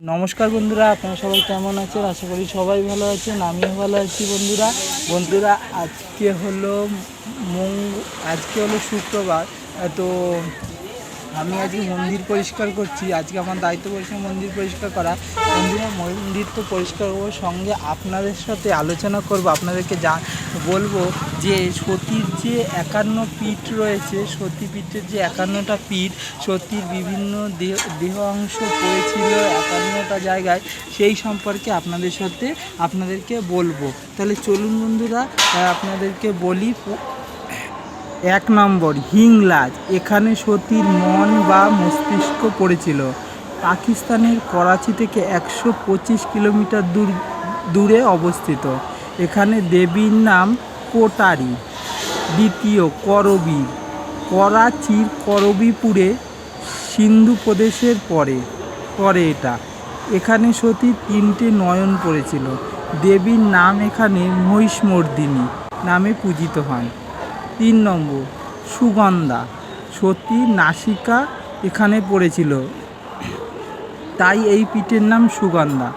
নমস্কার বন্ধুরা, আপনারা সবাই কেমন আছেন? আশা করি সবাই ভালো আছেন, আমিও ভালো আছি বন্ধুরা। বন্ধুরা, আজকে হলো মঙ্গ আজকে হলো শুক্রবার, তো আমি আজকে মন্দির পরিষ্কার করছি। আজকে আমার দায়িত্ব পড়েছে মন্দির পরিষ্কার করা। মন্দিরের মন্দির তো পরিষ্কার করব, সঙ্গে আপনাদের সাথে আলোচনা করব, আপনাদেরকে যা বলব যে সতীর যে একান্ন পীঠ রয়েছে, সতী পীঠের যে একান্নটা পীঠ, সতীর বিভিন্ন দেহ দেহ অংশ পড়েছিল একান্নটা জায়গায়, সেই সম্পর্কে আপনাদের সাথে আপনাদেরকে বলব। তাহলে চলুন বন্ধুরা আপনাদেরকে বলি এক নম্বর হিংলাজ। এখানে সতীর মন বা মস্তিষ্ক পড়েছিল। পাকিস্তানের করাচি থেকে একশো পঁচিশ কিলোমিটার দূর, দূরে অবস্থিত। এখানে দেবীর নাম কোটারি। দ্বিতীয় করবী করাচির করবীপুরে সিন্ধু প্রদেশের পরে পরে এটা। এখানে সতী তিনটে নয়ন পড়েছিল। দেবীর নাম এখানে মহিষমর্দিনী নামে পূজিত হন। তিন নম্বর, সুগন্ধা। সতী নাসিকা এখানে পড়েছিল। তাই এই পীঠের নাম সুগন্ধা।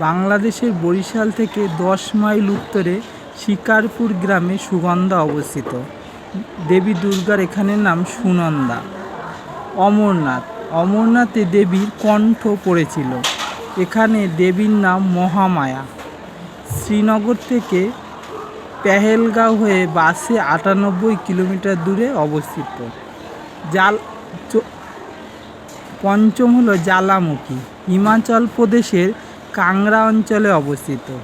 বাংলাদেশের বরিশাল থেকে দশ মাইল উত্তরে শিকারপুর গ্রামে সুগন্ধা অবস্থিত। দেবী দুর্গার এখানের নাম সুনন্দা। অমরনাথ। অমরনাথে দেবীর কণ্ঠ পড়েছিল। এখানে দেবীর নাম মহামায়া। শ্রীনগর থেকে পেহেলগাঁও হয়ে বাসে আটানব্বই কিলোমিটার দূরে অবস্থিত। জাল পঞ্চম হলো জ্বালামুখী, হিমাচল প্রদেশের কাংড়া অঞ্চলে অবস্থিত।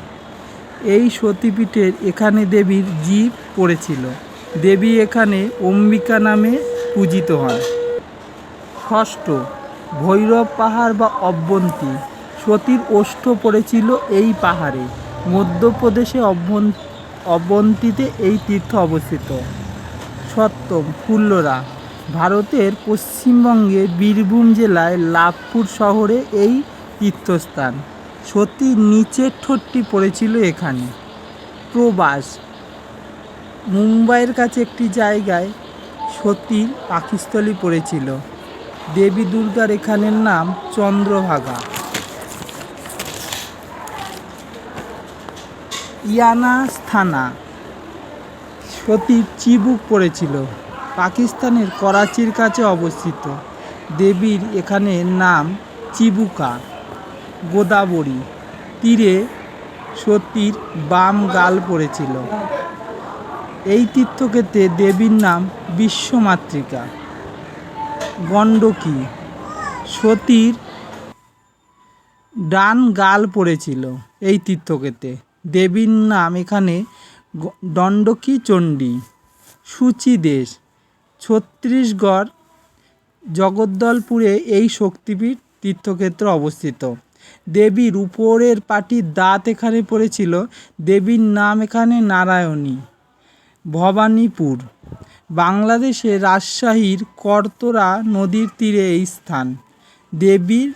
এই সতীপীঠের এখানে দেবীর জীব পড়েছিল। দেবী এখানে অম্বিকা নামে পূজিত হন। ষষ্ঠ, ভৈরব পাহাড় বা অব্যন্তী, সতীর ওষ্ঠ পড়েছিল এই পাহাড়ে। মধ্যপ্রদেশে অভ্যন- অবন্তীতে এই তীর্থ অবস্থিত। সপ্তম ফুল্লরা। ভারতের পশ্চিমবঙ্গে বীরভূম জেলায় লাভপুর শহরে এই তীর্থস্থান। সতীর নিচের ঠোঁটটি পড়েছিল এখানে। প্রবাস। মুম্বাইয়ের কাছে একটি জায়গায় সতীর পাকিস্থলী পড়েছিল। দেবী দুর্গার এখানের নাম চন্দ্রভাগা। ইয়ানা স্থানা সতীর চিবুক পড়েছিল। পাকিস্তানের করাচির কাছে অবস্থিত। দেবীর এখানে নাম চিবুকা, গোদাবরী। তীরে সতীর বাম গাল পড়েছিল। এই তীর্থক্ষেত্রে দেবীর নাম বিশ্বমাতৃকা। গণ্ডকী, সতীর ডান গাল পড়েছিল এই তীর্থক্ষেত্রে। দেবীর নাম এখানে দণ্ডকী চণ্ডী সূচি দেশ ছত্তিশগড়, জগদ্দলপুরে এই শক্তিপীঠ তীর্থক্ষেত্র অবস্থিত। দেবীর উপরের পাটির দাঁত এখানে পড়েছিল। দেবীর নাম এখানে নারায়ণী। ভবানীপুর বাংলাদেশে রাজশাহীর করতোরা নদীর তীরে এই স্থান। দেবীর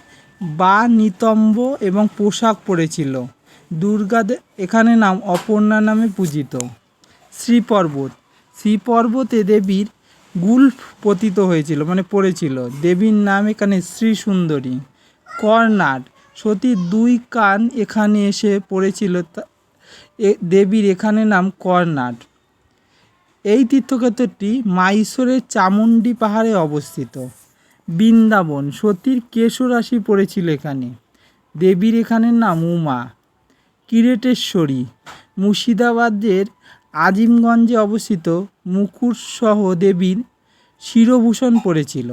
বা নিতম্ব এবং পোশাক পরেছিল। দুর্গা এখানে নাম অপর্ণা নামে পূজিত। শ্রীপর্বত। শ্রীপর্বতে দেবীর গুল্ফ পতিত হয়েছিল মানে পড়েছিল। দেবীর নাম এখানে শ্রী সুন্দরী কর্নাট সতীর দুই কান এখানে এসে পড়েছিল দেবীর এখানে নাম কর্নাট এই তীর্থক্ষেত্রটি মাইসোরের চামুন্ডি পাহাড়ে অবস্থিত। বৃন্দাবন। সতীর কেশরাশি পড়েছিল এখানে। দেবীর এখানের নাম উমা। কিরেটেশ্বরী। মুর্শিদাবাদের আজিমগঞ্জে অবস্থিত মুকুটসহ দেবীর শিরভূষণ পড়েছিল।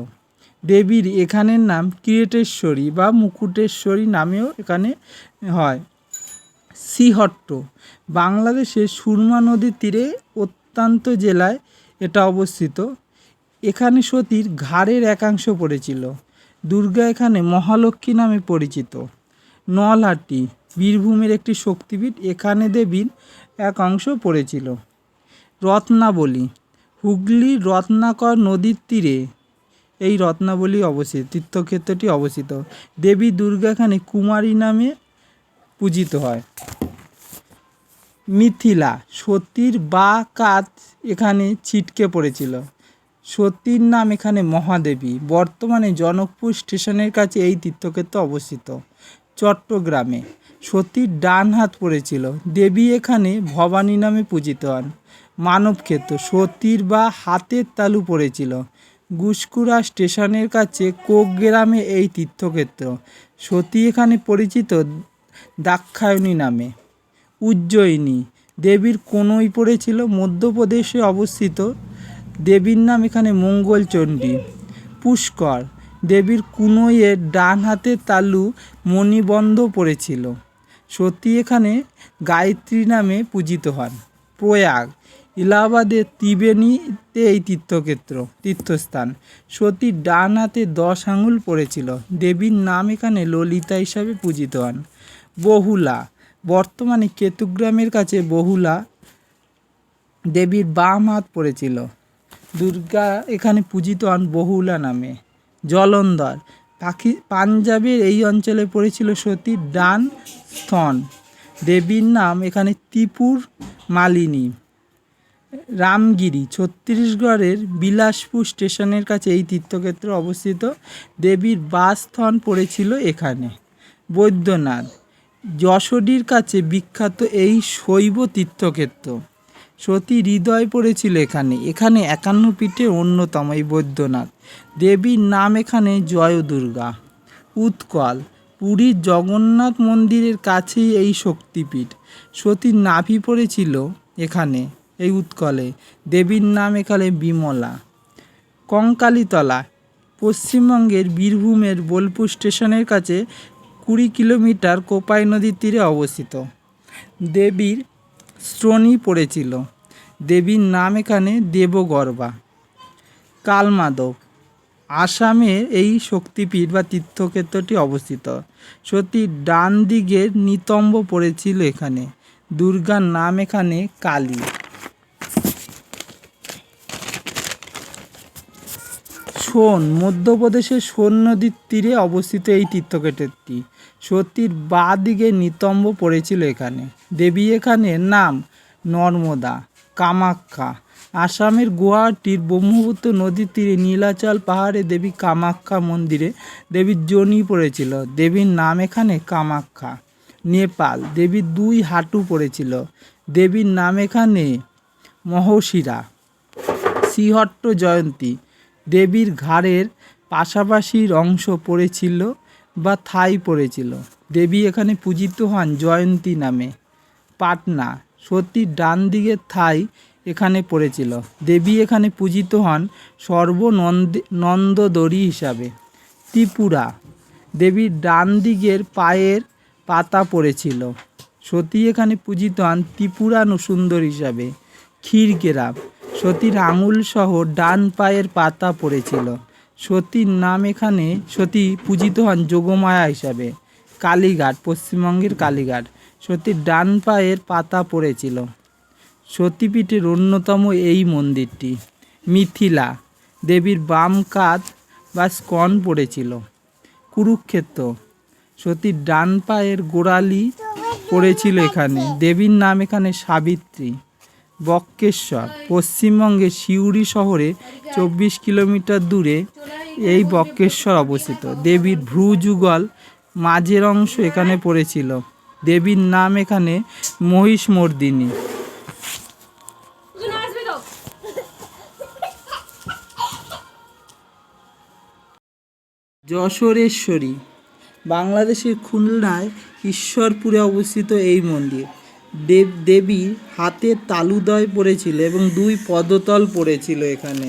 দেবীর এখানের নাম কিরেটেশ্বরী বা মুকুটেশ্বরী নামেও এখানে হয়। শ্রীহট্ট, বাংলাদেশের সুরমা নদীর তীরে অত্যন্ত জেলায় এটা অবস্থিত। এখানে সতীর ঘাড়ের একাংশ পড়েছিল। দুর্গা এখানে মহালক্ষ্মী নামে পরিচিত। নলহাটি বীরভূমের একটি শক্তিপীঠ এখানে দেবীর এক অংশ পড়েছিল। রত্নাবলী, হুগলি রত্নাকর নদীর তীরে। এই রত্নাবলী অবস্থিত, তীর্থক্ষেত্রটি অবস্থিত। দেবী দুর্গা এখানে কুমারী নামে পূজিত হয়। মিথিলা, সতীর বা কাত এখানে ছিটকে পড়েছিল। সতীর নাম এখানে মহাদেবী। বর্তমানে জনকপুর স্টেশনের কাছে এই তীর্থক্ষেত্র অবস্থিত। চট্টগ্রামে সতীর ডান হাত পড়েছিল। দেবী এখানে ভবানী নামে পূজিত হন। মানবক্ষেত্র সতীর বা হাতের তালু পড়েছিল। গুসকুড়া স্টেশনের কাছে কোক গ্রামে এই তীর্থক্ষেত্র। সতী এখানে পরিচিত দাক্ষায়ণী নামে। উজ্জয়িনী, দেবীর কোনোই পড়েছিল। মধ্যপ্রদেশে অবস্থিত। দেবীর নাম এখানে মঙ্গলচণ্ডী। পুষ্কর, দেবীর কুনোইয়ের ডান হাতে তালু মণিবন্ধ পড়েছিল। সতী এখানে গায়ত্রী নামে পূজিত হন। প্রয়াগ ইলাহাবাদের ত্রিবেণীতে এই তীর্থক্ষেত্র, তীর্থস্থান। সতীর ডান হাতে দশ আঙুল পড়েছিল। দেবীর নাম এখানে ললিতা হিসাবে পূজিত হন। বহুলা, বর্তমানে কেতুগ্রামের কাছে বহুলা দেবীর বাম হাত পড়েছিল। দুর্গা এখানে পূজিত হন বহুলা নামে। জলন্ধর পাখি পাঞ্জাবের এই অঞ্চলে পড়েছিল সতীর ডান স্তন দেবীর নাম এখানে ত্রিপুর মালিনী। রামগিরি, ছত্তিশগড়ের বিলাসপুর স্টেশনের কাছে এই তীর্থক্ষেত্র অবস্থিত। দেবীর বাসস্থান পড়েছিল এখানে। বৈদ্যনাথ যশোডির কাছে বিখ্যাত এই শৈব তীর্থক্ষেত্র। সতী হৃদয় পড়েছিল এখানে। এখানে একান্ন পীঠে অন্যতম এই বৈদ্যনাথ। দেবীর নাম এখানে জয় দুর্গা উৎকল। পুরীর জগন্নাথ মন্দিরের কাছেই এই শক্তিপীঠ। সতীর নাভি পড়েছিল এখানে, এই উৎকলে। দেবীর নাম এখানে বিমলা। কঙ্কালীতলা। পশ্চিমবঙ্গের বীরভূমের বোলপুর স্টেশনের কাছে কুড়ি কিলোমিটার কোপাই নদীর তীরে অবস্থিত। দেবীর পড়েছিল। দেবীর নাম এখানে দেবগর্বা কালমাদব আসামের এই শক্তিপীঠ বা তীর্থক্ষেত্রটি অবস্থিত। সত্যি ডান দিকের নিতম্ব পড়েছিল এখানে। দুর্গার নাম এখানে কালী। সোন মধ্যপ্রদেশের সোন নদীর তীরে অবস্থিত এই তীর্থক্ষেত্রটি। সতীর বা দিকে নিতম্ব পড়েছিল এখানে। দেবী এখানে নাম নর্মদা কামাখ্যা আসামের গুয়াহাটির ব্রহ্মপুত্র নদীর তীরে নীলাচল পাহাড়ে দেবী কামাখ্যা মন্দিরে দেবীর জনি পড়েছিল। দেবীর নাম এখানে কামাখ্যা নেপাল, দেবীর দুই হাঁটু পড়েছিল। দেবীর নাম এখানে মহশিরা। শ্রীহট্ট জয়ন্তী। দেবীর ঘাড়ের পাশাপাশির অংশ পড়েছিল বা থাই পড়েছিল। দেবী এখানে পূজিত হন জয়ন্তী নামে। পাটনা সতীর ডান দিকের থাই এখানে পড়েছিল। দেবী এখানে পূজিত হন সর্বনন্দ, নন্দদরী হিসাবে। ত্রিপুরা দেবীর ডান দিকের পায়ের পাতা পড়েছিল। সতী এখানে পূজিত হন ত্রিপুরা সুন্দর হিসাবে। ক্ষীরকেরাম সতীর আঙুল সহ ডান পায়ের পাতা পড়েছিল। সতীর নাম এখানে সতী পূজিত হন যোগমায়া হিসাবে। কালীঘাট, পশ্চিমবঙ্গের কালীঘাট। সতীর ডান পায়ের পাতা পড়েছিল। সতীপীঠের অন্যতম এই মন্দিরটি। মিথিলা দেবীর বাম কাঁধ বা স্কন পড়েছিল। কুরুক্ষেত্র সতীর ডান পায়ের গোড়ালি পড়েছিল এখানে। দেবীর নাম এখানে সাবিত্রী। বক্রেশ্বর পশ্চিমবঙ্গের সিউড়ি শহরে চব্বিশ কিলোমিটার দূরে এই বক্রেশ্বর অবস্থিত। দেবীর ভ্রুযুগল মাঝের অংশ এখানে পড়েছিল। দেবীর নাম এখানে মহিষমর্দিনী যশোরেশ্বরী বাংলাদেশের খুলনায় ঈশ্বরপুরে অবস্থিত এই মন্দির। দেব দেবী হাতে তালুদয় পড়েছিল এবং দুই পদতল পড়েছিল এখানে।